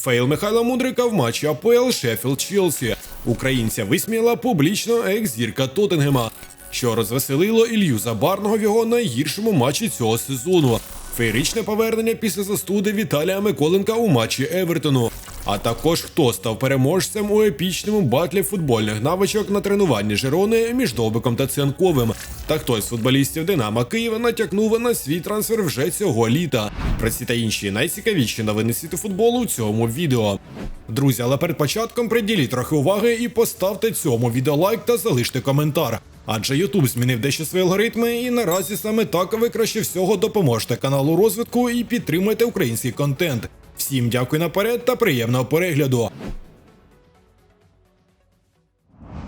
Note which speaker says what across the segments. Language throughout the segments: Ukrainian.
Speaker 1: Фейл Михайла Мудрика в матчі АПЛ Шеффілд Челсі. Українця висміяла публічно екс-зірка Тоттенгема, що розвеселило Ілью Забарного в його найгіршому матчі цього сезону. Феєричне повернення після застуди Віталія Миколенка у матчі Евертону. А також хто став переможцем у епічному батлі футбольних навичок на тренуванні Жирони між Довбиком та Цянковим. Та хтось з футболістів Динама Києва натякнув на свій трансфер вже цього літа. Про ці та інші найцікавіші новини світу футболу у цьому відео. Друзі, але перед початком приділіть трохи уваги і поставте цьому відео лайк та залиште коментар. Адже YouTube змінив дещо свої алгоритми, і наразі саме так ви краще всього допоможете каналу розвитку і підтримуєте український контент. Всім дякую наперед та приємного перегляду.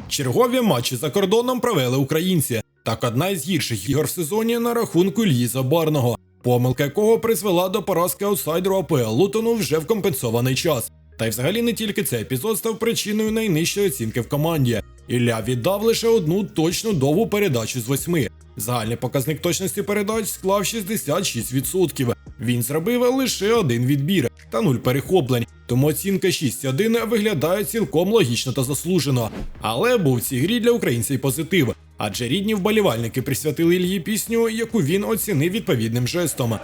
Speaker 1: Чергові матчі за кордоном провели українці. Так одна із гірших ігор в сезоні на рахунку Ільї Забарного, помилка якого призвела до поразки аутсайдеру АПЛ Лутону вже в компенсований час. Та й взагалі не тільки цей епізод став причиною найнижчої оцінки в команді. Ілля віддав лише одну точну довгу передачу з восьми. Загальний показник точності передач склав 66%. Він зробив лише один відбір та нуль перехоплень, тому оцінка 6-1 виглядає цілком логічно та заслужено. Але був в цій грі для українців позитив, адже рідні вболівальники присвятили Ільї пісню, яку він оцінив відповідним жестом.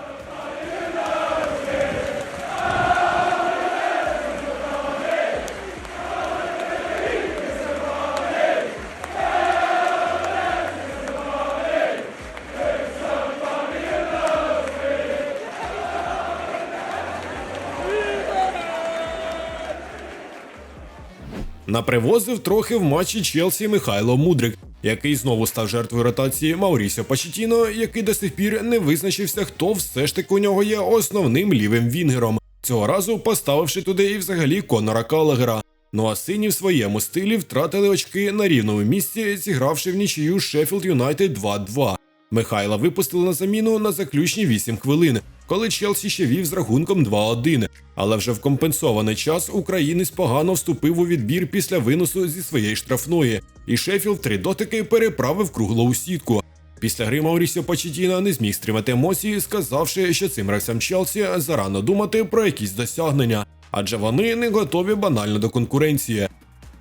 Speaker 1: Напривозив трохи в матчі Челсі Михайло Мудрик, який знову став жертвою ротації Маурісіо Пачетіно, який до сих пір не визначився, хто все ж таки у нього є основним лівим вінгером. Цього разу поставивши туди і взагалі Конора Калагера. Ну а сині в своєму стилі втратили очки на рівному місці, зігравши в нічию Шеффілд Юнайтед 2-2. Михайла випустили на заміну на заключні 8 хвилин, коли Челсі ще вів з рахунком 2-1. Але вже в компенсований час українець погано вступив у відбір після виносу зі своєї штрафної, і Шеффілд три дотики переправив кругло у сітку. Після гри Маурісіо Почетіна не зміг стримати емоції, сказавши, що цим гравцям Челсі зарано думати про якісь досягнення, адже вони не готові банально до конкуренції.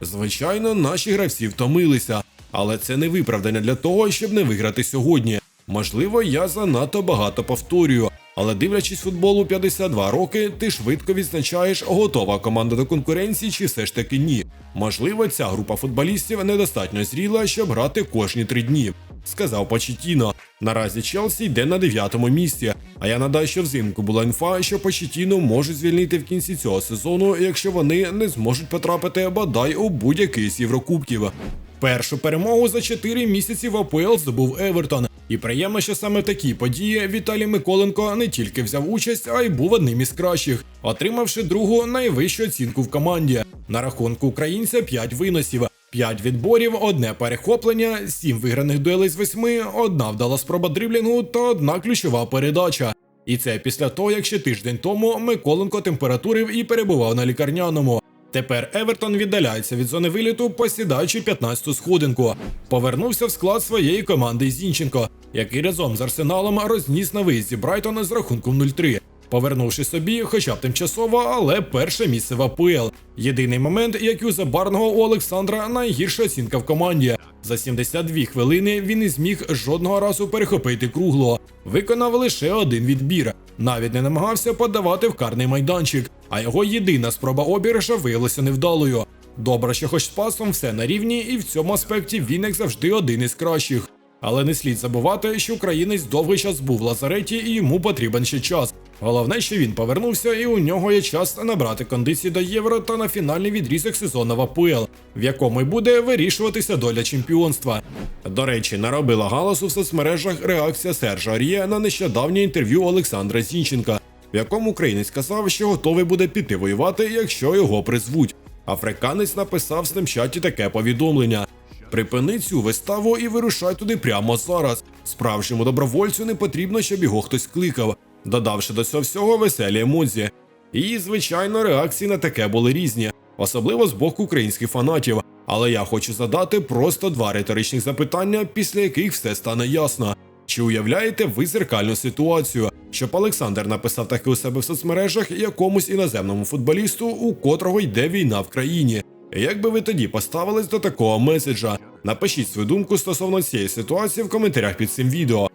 Speaker 1: Звичайно, наші гравці втомилися, але це не виправдання для того, щоб не виграти сьогодні. Можливо, я занадто багато повторюю, але дивлячись футболу 52 роки, ти швидко відзначаєш, готова команда до конкуренції чи все ж таки ні. Можливо, ця група футболістів недостатньо зріла, щоб грати кожні три дні. Сказав Почетіно. Наразі Челсі йде на дев'ятому місці. А я надаю, що взимку була інфа, що Почетіно можуть звільнити в кінці цього сезону, якщо вони не зможуть потрапити бодай у будь-який з Єврокубків. Першу перемогу за 4 місяці в АПЛ здобув Евертон. І приємно, що саме такі події Віталій Миколенко не тільки взяв участь, а й був одним із кращих, отримавши другу найвищу оцінку в команді. На рахунку українця 5 виносів, 5 відборів, одне перехоплення, 7 виграних дуелей з 8, одна вдала спроба дриблінгу та одна ключова передача. І це після того, як ще тиждень тому Миколенко температурив і перебував на лікарняному. Тепер Евертон віддаляється від зони виліту, посідаючи 15-ту сходинку. Повернувся в склад своєї команди Зінченко, який разом з Арсеналом розніс на виїзді Брайтона з рахунком 0-3. Повернувши собі, хоча б тимчасово, але перше місце в АПЛ. Єдиний момент, як у забарного у Олександра найгірша оцінка в команді. За 72 хвилини він не зміг жодного разу перехопити кругло. Виконав лише один відбір. Навіть не намагався подавати в карний майданчик, а його єдина спроба обіграша виявилася невдалою. Добре, що хоч з пасом все на рівні, і в цьому аспекті він як завжди один із кращих. Але не слід забувати, що українець довгий час був в лазареті і йому потрібен ще час. Головне, що він повернувся, і у нього є час набрати кондиції до євро та на фінальний відрізок сезону в АПЛ, в якому й буде вирішуватися доля чемпіонства. До речі, наробила галасу в соцмережах реакція Сержа Ар'є на нещодавнє інтерв'ю Олександра Зінченка, в якому українець сказав, що готовий буде піти воювати, якщо його призвуть. Африканець написав в снапчаті таке повідомлення. Припини цю виставу і вирушай туди прямо зараз. Справжньому добровольцю не потрібно, щоб його хтось кликав, додавши до цього всього веселі емоції. І, звичайно, реакції на таке були різні, особливо з боку українських фанатів. Але я хочу задати просто два риторичних запитання, після яких все стане ясно. Чи уявляєте ви зеркальну ситуацію, щоб Олександр написав таке у себе в соцмережах якомусь іноземному футболісту, у котрого йде війна в країні. Як би ви тоді поставились до такого меседжа? Напишіть свою думку стосовно цієї ситуації в коментарях під цим відео.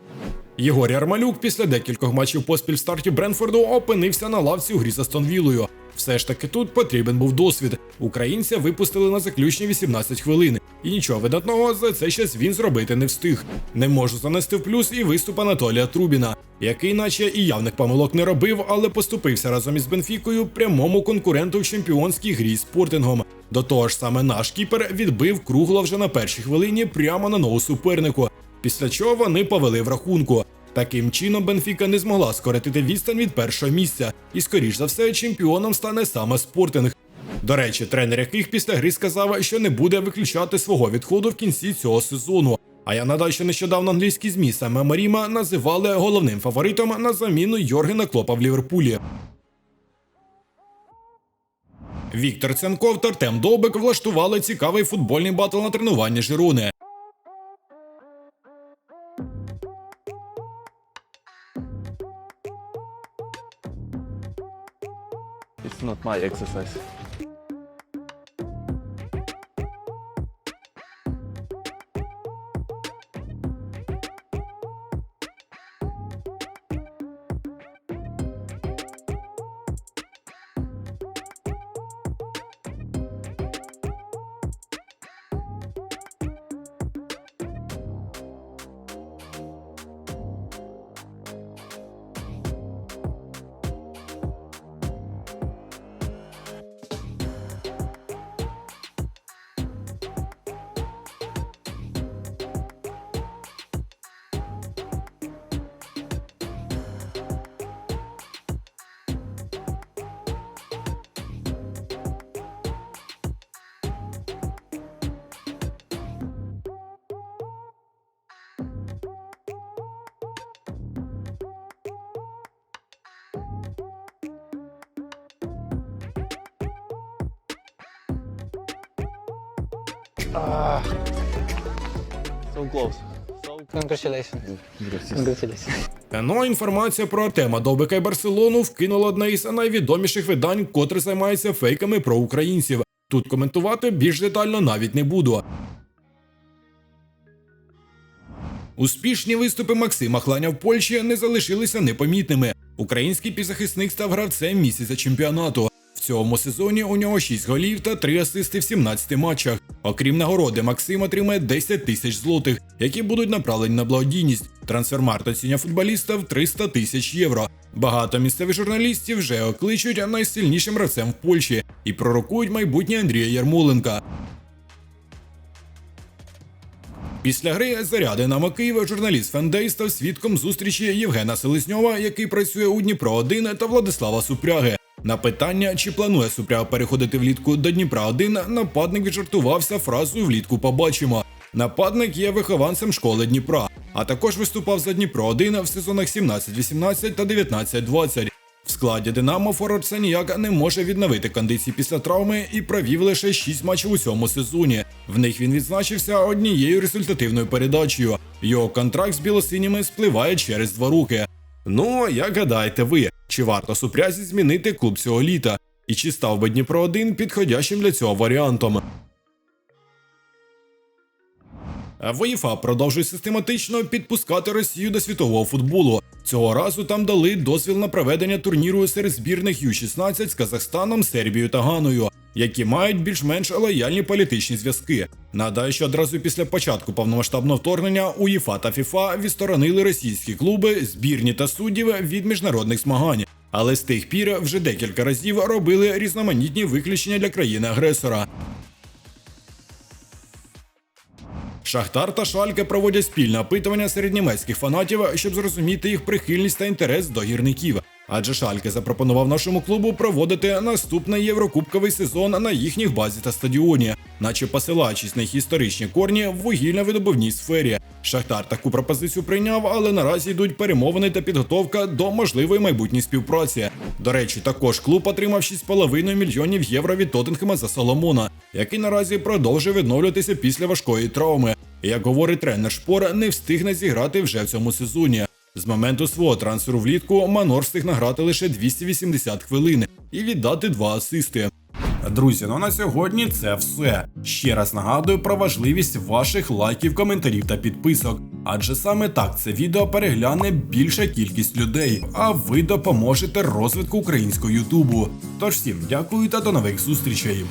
Speaker 1: Єгор Ярмалюк після декількох матчів поспіль в старті Бренфорду опинився на лавці у грі з Астон Віллою. Все ж таки тут потрібен був досвід. Українця випустили на заключні 18 хвилин, і нічого видатного за цей час він зробити не встиг. Не можу занести в плюс і виступ Анатолія Трубіна, який, наче і явних помилок не робив, але поступився разом із Бенфікою прямому конкуренту в чемпіонській грі з Спортингом. До того ж, саме наш кіпер відбив кругло вже на першій хвилині прямо на ногу супернику. Після чого вони повели в рахунку. Таким чином Бенфіка не змогла скоротити відстань від першого місця, і скоріш за все чемпіоном стане саме Спортинг. До речі, тренер яких після гри сказав, що не буде виключати свого відходу в кінці цього сезону. А я нагадаю, що нещодавно англійські змі саме Маріма називали головним фаворитом на заміну Йоргена Клопа в Ліверпулі. Віктор Цянков та Артем Довбик влаштували цікавий футбольний батл на тренуванні Жирони.
Speaker 2: It's not my exercise. So close.
Speaker 3: Congratulations.
Speaker 1: Ну, інформація про Артема Довбика і Барселону вкинула одне із найвідоміших видань, котре займається фейками про українців. Тут коментувати більш детально навіть не буду. Успішні виступи Максима Хланя в Польщі не залишилися непомітними. Український півзахисник став гравцем місяця чемпіонату. В цьому сезоні у нього 6 голів та 3 асисти в 17 матчах. Окрім нагороди, Максим отримає 10 тисяч злотих, які будуть направлені на благодійність. Трансфермарт оцінює футболіста в 300 тисяч євро. Багато місцевих журналістів вже окличуть найсильнішим гравцем в Польщі і пророкують майбутнє Андрія Ярмоленка. Після гри заряди на Києва журналіст Фендей став свідком зустрічі Євгена Селезньова, який працює у Дніпро 1 та Владислава Супряги. На питання, чи планує Супряга переходити влітку до Дніпра 1 нападник віджартувався фразою влітку побачимо. Нападник є вихованцем школи Дніпра, а також виступав за Дніпро 1 в сезонах 17-18 та 19-20. В складі Динамо Форвард все ніяк не може відновити кондиції після травми і провів лише 6 матчів у цьому сезоні. В них він відзначився однією результативною передачею. Його контракт з білосиніми спливає через два роки. Ну, як гадаєте ви, чи варто супрязі змінити клуб цього літа? І чи став би Дніпро 1 підходящим для цього варіантом? ВОЄФА продовжує систематично підпускати Росію до світового футболу. Цього разу там дали дозвіл на проведення турніру серед збірних Ю-16 з Казахстаном, Сербією та Ганою, які мають більш-менш лояльні політичні зв'язки. Нагадаю, що одразу після початку повномасштабного вторгнення УЄФА та ФІФА відсторонили російські клуби, збірні та суддів від міжнародних змагань. Але з тих пір вже декілька разів робили різноманітні виключення для країни-агресора. Шахтар та Шальке проводять спільне опитування серед німецьких фанатів, щоб зрозуміти їх прихильність та інтерес до гірників. Адже Шальке запропонував нашому клубу проводити наступний єврокубковий сезон на їхніх базі та стадіоні, наче посилаючись на їх історичні корні в вугільно-видобувній сфері. Шахтар таку пропозицію прийняв, але наразі йдуть перемовини та підготовка до можливої майбутньої співпраці. До речі, також клуб отримав 6,5 мільйонів євро від Тоттенхема за Соломона, який наразі продовжує відновлюватися після важкої травми. Як говорить тренер Шпор, не встигне зіграти вже в цьому сезоні.
Speaker 4: З моменту свого трансферу влітку Манор встиг награти лише 280 хвилин і віддати два асисти.
Speaker 1: Друзі, ну на сьогодні це все. Ще раз нагадую про важливість ваших лайків, коментарів та підписок. Адже саме так це відео перегляне більша кількість людей, а ви допоможете розвитку українського Ютубу. Тож всім дякую та до нових зустрічей.